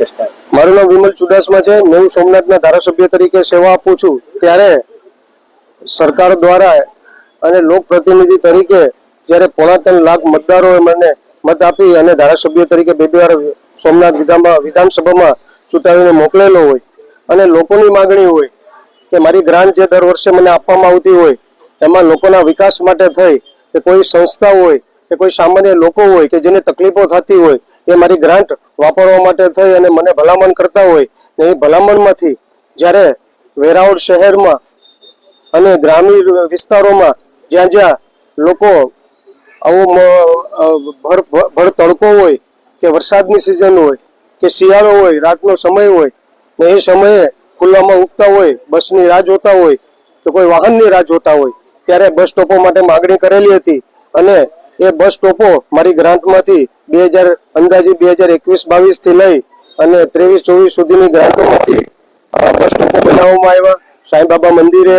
મારું નામ વિમલ ચુડાસમા છે. હું સોમનાથના ધારાસભ્ય તરીકે સેવા આપું છું. ત્યારે સરકાર દ્વારા અને લોક પ્રતિનિધિ તરીકે જ્યારે પોણા ત્રણ લાખ મતદારોએ મને મત આપી અને ધારાસભ્ય તરીકે બે બે વાર સોમનાથ વિધાનમાં વિધાનસભામાં ચૂંટાવીને મોકલેલો હોય અને લોકોની માગણી હોય કે મારી ગ્રાન્ટ જે દર વર્ષે મને આપવામાં આવતી હોય, એમાં લોકોના વિકાસ માટે થઈ કે કોઈ સંસ્થા હોય કે કોઈ સામાન્ય લોકો હોય કે જેને તકલીફો થતી હોય, એ મારી ગ્રાન્ટ વાપરવા માટે થઈ અને મને ભલામણ કરતા હોય ને એ ભલામણમાંથી જ્યારે વેરાવળ શહેરમાં અને ગ્રામીણ વિસ્તારોમાં જ્યાં જ્યાં લોકો આવો ભર ભર તડકો હોય કે વરસાદની સિઝન હોય કે શિયાળો હોય, રાતનો સમય હોય ને એ સમયે ખુલ્લામાં ઉગતા હોય, બસની રાહ જોતા હોય કે કોઈ વાહનની રાહ જોતા હોય, ત્યારે બસ સ્ટોપો માટે માગણી કરેલી હતી અને એ બસ સ્ટોપો મારી ગ્રાન્ટમાંથી બે હજાર અંદાજે બે હજાર એકવીસ બાવીસથી લઈ અને ત્રેવીસ ચોવીસ સુધીની ગ્રાન્ટોમાંથી બસ સ્ટોપો બનાવવામાં આવ્યા. સાંઈબાબા મંદિરે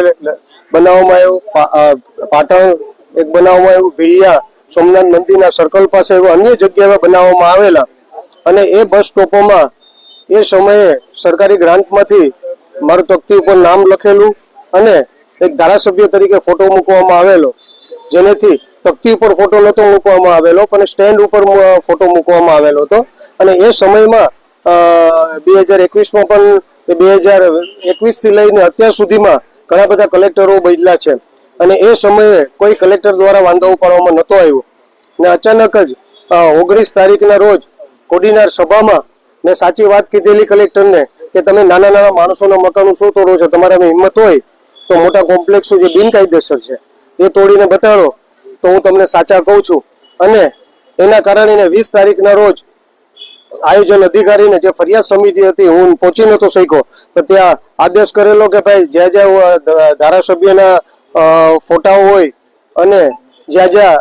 બનાવવામાં આવ્યું. પાટણ એક બનાવવામાં આવ્યું. ભીડિયા, સોમનાથ મંદિરના સર્કલ પાસે એવા અન્ય જગ્યાએ બનાવવામાં આવેલા. અને એ બસ સ્ટોપોમાં એ સમયે સરકારી ગ્રાન્ટમાંથી મારું તકતી ઉપર નામ લખેલું અને એક ધારાસભ્ય તરીકે ફોટો મૂકવામાં આવેલો. જેનેથી તકતી ઉપર ફોટો નહોતો મૂકવામાં આવેલો, પણ સ્ટેન્ડ ઉપર ફોટો મૂકવામાં આવેલો હતો. અને એ સમયમાં બે હજાર એકવીસમાં પણ બે હજાર એકવીસથી લઈને અત્યાર સુધીમાં ઘણા બધા કલેક્ટરો બદલા છે. અને એ સમયે કોઈ કલેક્ટર દ્વારા વાંધો ઉપાડવામાં નહોતો આવ્યો. ને અચાનક જ ઓગણીસ તારીખના રોજ કોડીનાર સભામાં મેં સાચી વાત કીધેલી કલેક્ટરને કે તમે નાના નાના માણસોના મકાનો શું તોડો છો, તમારામાં હિંમત હોય તો મોટા કોમ્પ્લેક્સો જે બિનકાયદેસર છે, એ તોડીને બતાડો. તો હું તમને સાચા કહું છું. અને એના કારણે વીસ તારીખના રોજ આયોજન અધિકારીને જે ફરિયાદ સમિતિ હતી, હું પહોંચી નતો શક્યો. તો ત્યાં આદેશ કરેલો કે ભાઈ, જ્યાં જ્યાં ધારાસભ્યના ફોટાઓ હોય અને જ્યાં જ્યાં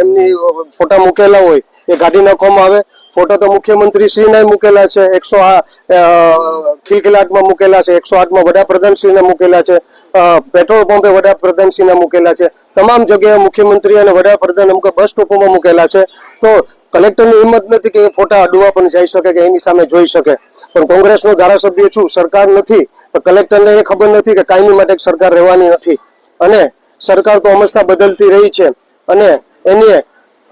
એમની ફોટા મૂકેલા હોય, એ કાઢી નાખવામાં આવે. ફોટો તો મુખ્યમંત્રી શ્રીને મૂકેલા છે, એકસો ખિલખિલાટમાં મૂકેલા છે, એકસો આઠમાં વડાપ્રધાન શ્રીના મૂકેલા છે પેટ્રોલ પંપે વડાપ્રધાન શ્રીના મૂકેલા છે. તમામ જગ્યાએ મુખ્યમંત્રી અને વડાપ્રધાન અમુક બસ સ્ટોપોમાં મૂકેલા છે. તો કલેક્ટરની હિંમત નથી કે એ ફોટા અડવા પણ જઈ શકે કે એની સામે જોઈ શકે. પણ કોંગ્રેસનો ધારાસભ્ય છું, સરકાર નથી. કલેક્ટરને એ ખબર નથી કે કાયમી માટે સરકાર રહેવાની નથી. અને સરકાર તો હંમેશા બદલતી રહી છે. અને એને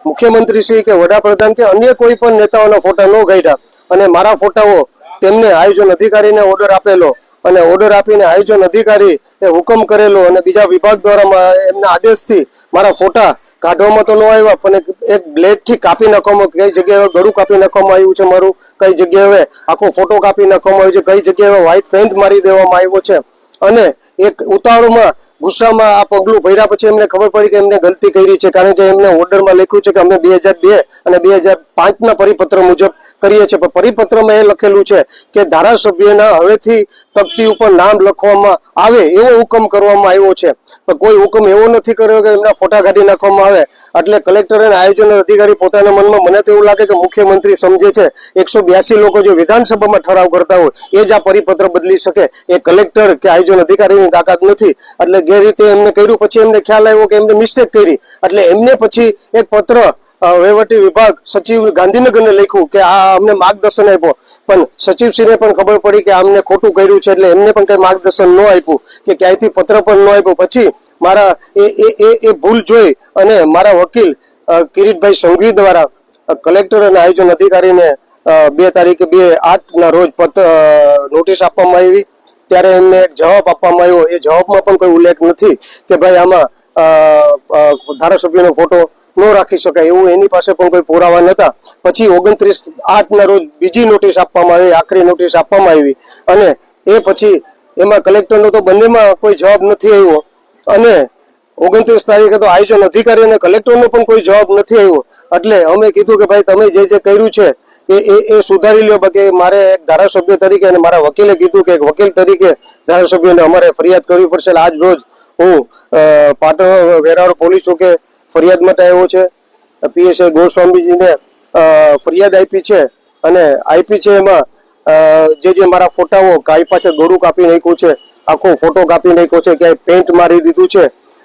મુખ્યમંત્રી શ્રી કે વડાપ્રધાન કે અન્ય કોઈ પણ નેતાઓના ફોટા ન કાઢ્યા અને મારા ફોટાઓ તેમને આયોજન અધિકારીને ઓર્ડર આપેલો અને ઓર્ડર આપીને આયોજન અધિકારી એ હુકમ કરેલો અને બીજા વિભાગ દ્વારા એમના આદેશથી મારા ફોટા કાઢવામાં તો ન આવ્યા, પણ એક એક બ્લેડ કાપી નાખવામાં, કઈ જગ્યાએ ગળું કાપી નાખવામાં આવ્યું છે મારું, કઈ જગ્યાએ આખો ફોટો કાપી નાખવામાં આવ્યો છે, કઈ જગ્યાએ વ્હાઇટ પેન્ટ મારી દેવામાં આવ્યો છે. અને એક ઉતાવળમાં ગુસ્સામાં આ પગલું ભર્યા પછી એમને ખબર પડી કે એમને ગલતી કરી છે. કારણ કે એમને ઓર્ડરમાં લખ્યું છે કે અમે બે હજાર બે અને બે હજાર પાંચના પરિપત્ર મુજબ કરીએ છીએ. પણ પરિપત્રમાં એ લખેલું છે કે ધારાસભ્યના હવેથી તકતી ઉપર નામ લખવામાં આવે એવો હુકમ કરવામાં આવ્યો છે. પણ કોઈ હુકમ એવો નથી કર્યો કે એમના ફોટા કાઢી નાખવામાં આવે. એટલે કલેક્ટર અને આયોજન અધિકારી પોતાના મનમાં મને તો એવું લાગે કે મુખ્યમંત્રી સમજે છે. એકસો બ્યાસી લોકો જે વિધાનસભામાં ઠરાવ કરતા હોય, એ જ આ પરિપત્ર બદલી શકે. એ કલેક્ટર કે આયોજન અધિકારીની તાકાત નથી. એટલે ગેરરીતે એમને કર્યું, પછી એમને ખ્યાલ આવ્યો કે એમને મિસ્ટેક કરી. એટલે એમને પછી એક પત્ર વહીવટી વિભાગ સચિવ ગાંધીનગરને લખ્યું કે આ અમને માર્ગદર્શન આપ્યો. પણ સચિવશ્રીને પણ ખબર પડી કે આમને ખોટું કર્યું છે, એટલે એમને પણ કંઈ માર્ગદર્શન ન આપ્યું, કે ક્યાંયથી પત્ર પણ ન આપ્યું. પછી મારા એ એ ભૂલ જોઈ અને મારા વકીલ કિરીટભાઈ સંઘવી દ્વારા કલેક્ટર અને આયોજન અધિકારીને બે તારીખે બે આઠના રોજ પત્ર નોટિસ આપવામાં આવી. ત્યારે એમને એક જવાબ આપવામાં આવ્યો. એ જવાબમાં પણ કોઈ ઉલ્લેખ નથી કે ભાઈ આમાં ધારાસભ્યનો ફોટો ન રાખી શકાય એવું એની પાસે પણ કોઈ પુરાવા નહોતા. પછી ઓગણત્રીસ આઠના રોજ બીજી નોટિસ આપવામાં આવી, આખરી નોટિસ આપવામાં આવી. અને એ પછી એમાં કલેક્ટરનો તો બંનેમાં કોઈ જવાબ નથી આવ્યો. અને ઓગણત્રીસ તારીખે તો આયોજન અધિકારી અને કલેક્ટરનો પણ કોઈ જવાબ નથી આવ્યો. એટલે અમે કીધું કે ભાઈ તમે જે જે કર્યું છે, એ એ સુધારી લ્યો. બાકી મારે એક ધારાસભ્ય તરીકે અને મારા વકીલે કીધું કે એક વકીલ તરીકે ધારાસભ્યને અમારે ફરિયાદ કરવી પડશે. આજ રોજ હું પાટણ વેરાવળ પોલીસ ચોકે ફરિયાદ માટે આવ્યો છે. પીએસઆઈ ગોસ્વામીજીને ફરિયાદ આપી છે અને આપી છે એમાં જે જે મારા ફોટાઓ કાંઈ પાછળ ગોરું કાપી નાખ્યું છે. આખો ફોટો કાપી નાખ્યો છે, ક્યાંય પેન્ટ મારી દીધું છે.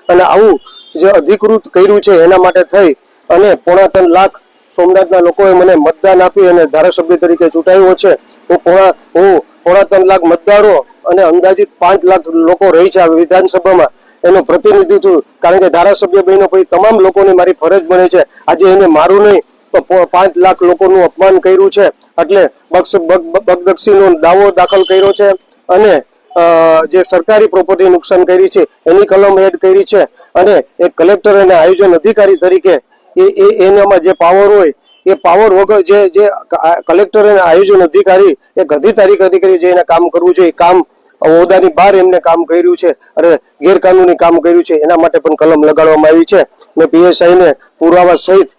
અને આવું જે અધિકૃત કર્યું છે એના માટે થઈ અને પોણા ત્રણ લાખ સોમનાથના લોકોએ મને મતદાન આપી અને ધારાસભ્ય તરીકે ચૂંટાયો છે. હું પોણા હું પોણા ત્રણ લાખ મતદારો અને અંદાજિત પાંચ લાખ લોકો રહી છે આ વિધાનસભામાં. એનું પ્રતિનિધિત્વ, કારણ કે ધારાસભ્ય બહેનો પછી તમામ લોકોની મારી ફરજ બને છે. આજે એને મારું નહીં પાંચ લાખ લોકોનું અપમાન કર્યું છે. એટલે બગદક્ષીનો દાવો દાખલ કર્યો છે. અને જે સરકારી પ્રોપર્ટી નુકસાન કરી છે, એની કલમ એડ કરી છે અને એક કલેક્ટર અને આયોજન અધિકારી તરીકે એ એ, એનામાં જે પાવર હોય, એ પાવર વગર જે જે કલેક્ટર અને આયોજન અધિકારી, એક અધિકારી તરીકે જે એને કામ કરવું જોઈએ, એ કામ હોદાની બહાર એમને કામ કર્યું છે અને ગેરકાનૂની કામ કર્યું છે, એના માટે પણ કલમ લગાડવામાં આવી છે ને પીએસઆઈને પુરાવા સહિત